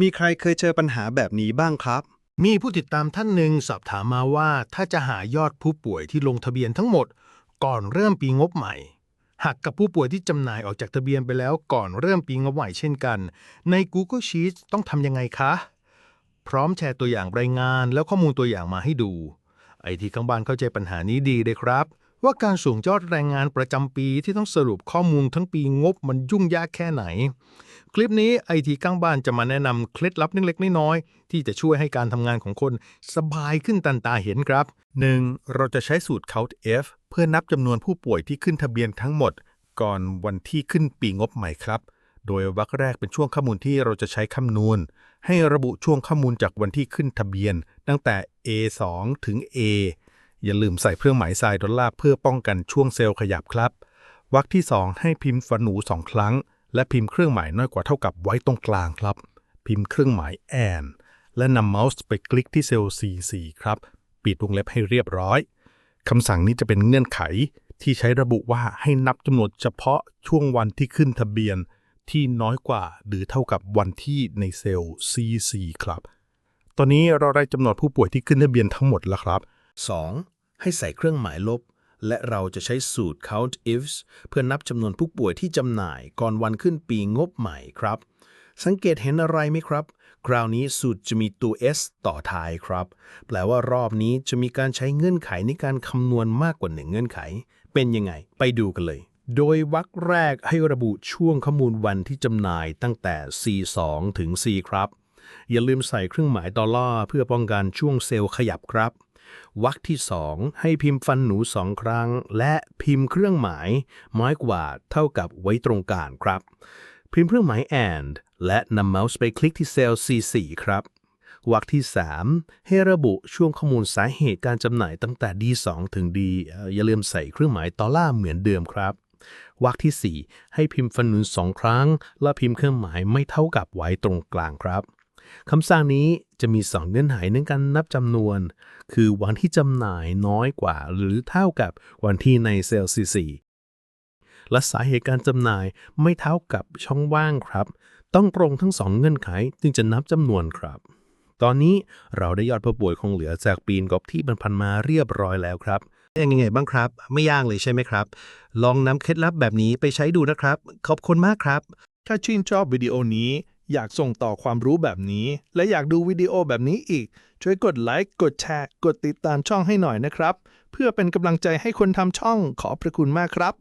มีใครเคยเจอปัญหาแบบนี้บ้างครับ มีผู้ติดตามท่านหนึ่งสอบถามมาว่า ถ้าจะหายอดผู้ป่วยที่ลงทะเบียนทั้งหมด ก่อนเริ่มปีงบใหม่หักกับผู้ป่วยที่จำหน่ายออกจากทะเบียนไปแล้วก่อนเริ่มปีงบใหม่เช่นกัน ใน Google Sheets ต้องทำยังไงคะ พร้อมแชร์ตัวอย่างรายงานแล้วข้อมูลตัวอย่างมาให้ดู ไอทีข้างบ้านเข้าใจปัญหานี้ดีเลยครับ ว่าการส่งยอดแรงงานประจำปีที่ต้องสรุปข้อมูลทั้งปีงบมันยุ่งยากแค่ไหน คลิปนี้ไอทีข้างบ้านจะมาแนะนำเคล็ดลับเล็กๆน้อยๆที่จะช่วยให้การทำงานของคนสบายขึ้นตันตาเห็นครับ 1. เราจะใช้สูตร Count F เพื่อนับจำนวนผู้ป่วยที่ขึ้นทะเบียนทั้งหมด ก่อนวันที่ขึ้นปีงบใหม่ครับ โดยวรรคแรกเป็นช่วงข้อมูลที่เราจะใช้คำนวณ ให้ระบุช่วงข้อมูลจากวันที่ขึ้นทะเบียน ตั้งแต่ A2 ถึง A อย่าลืมใส่เครื่องหมายทรายดอลลาร์เพื่อป้องกันช่วงเซลล์ขยับครับวรรคที่ 2 ให้พิมพ์ฝันหนูสองครั้ง และพิมพ์เครื่องหมายน้อยกว่าเท่ากับไว้ตรงกลางครับ พิมพ์เครื่องหมาย and และนำเมาส์ไปคลิกที่เซลล์ C4 ครับ ปิดวงเล็บให้เรียบร้อยคำสั่งนี้จะเป็นเงื่อนไขที่ใช้ระบุว่าให้นับจำนวนเฉพาะช่วงวันที่ขึ้นทะเบียนที่น้อยกว่าหรือเท่ากับวันที่ในเซลล์ C4 ครับ ตอนนี้เราได้จำนวนผู้ป่วยที่ขึ้นทะเบียนทั้งหมดแล้วครับ 2. ให้ใส่เครื่องหมายลบ และเราจะใช้สูตร count ifs เพื่อนับจำนวนผู้ป่วยที่จำหน่ายก่อนวันขึ้นปีงบใหม่ครับ สังเกตเห็นอะไรไหมครับ คราวนี้สูตรจะมีตัว s ต่อท้ายครับ แปลว่ารอบนี้จะมีการใช้เงื่อนไขในการคำนวณมากกว่าหนึ่งเงื่อนไข เป็นยังไง ไปดูกันเลย โดยวรรคแรกให้ระบุช่วงข้อมูลวันที่จำหน่ายตั้งแต่ C2 ถึง C ครับ อย่าลืมใส่เครื่องหมายดอลลาร์เพื่อป้องกันช่วงเซลล์ขยับครับ วรรคที่2ให้พิมพ์ฟันหนูสองครั้ง และพิมพ์เครื่องหมายน้อยกว่าเท่ากับไว้ตรงกลางครับ พิมพ์เครื่องหมาย and และนำเมาส์ไปคลิกที่เซลล์ C4 ครับวรรคที่ 3 ให้ระบุช่วงข้อมูลสาเหตุการจำหน่ายตั้งแต่ D2 ถึง D เอ่ออย่าลืมใส่เครื่องหมายดอลลาร์เหมือนเดิมครับวรรคที่ 4 ให้พิมพ์ฟันหนุนสองครั้ง และพิมพ์เครื่องหมายไม่เท่ากับไว้ตรงกลางครับ คำสั่งนี้จะมี 2 เงื่อนไขในการนับจำนวน คือวันที่จำหน่ายน้อยกว่า หรือเท่ากับวันที่ในเซลล์ C4 และสาเหตุการจำหน่ายไม่เท่ากับช่องว่างครับ ต้องตรงทั้ง 2 เงื่อนไขจึงจะนับจำนวนครับ ตอนนี้เราได้ยอดผู้ป่วยคงเหลือจากปีนกบที่บรรพันมาเรียบร้อยแล้วครับยังไงบ้างครับ ไม่ยากเลยใช่ไหมครับ ลองนำเคล็ดลับแบบนี้ไปใช้ดูนะครับ ขอบคุณมากครับ ถ้าชื่นชอบวิดีโอนี้ อยากส่งต่อความรู้แบบนี้ และอยากดูวิดีโอแบบนี้อีก ช่วยกดไลค์ กดแชร์ กดติดตามช่องให้หน่อยนะครับ เพื่อเป็นกำลังใจให้คนทำช่องขอพระคุณมากครับ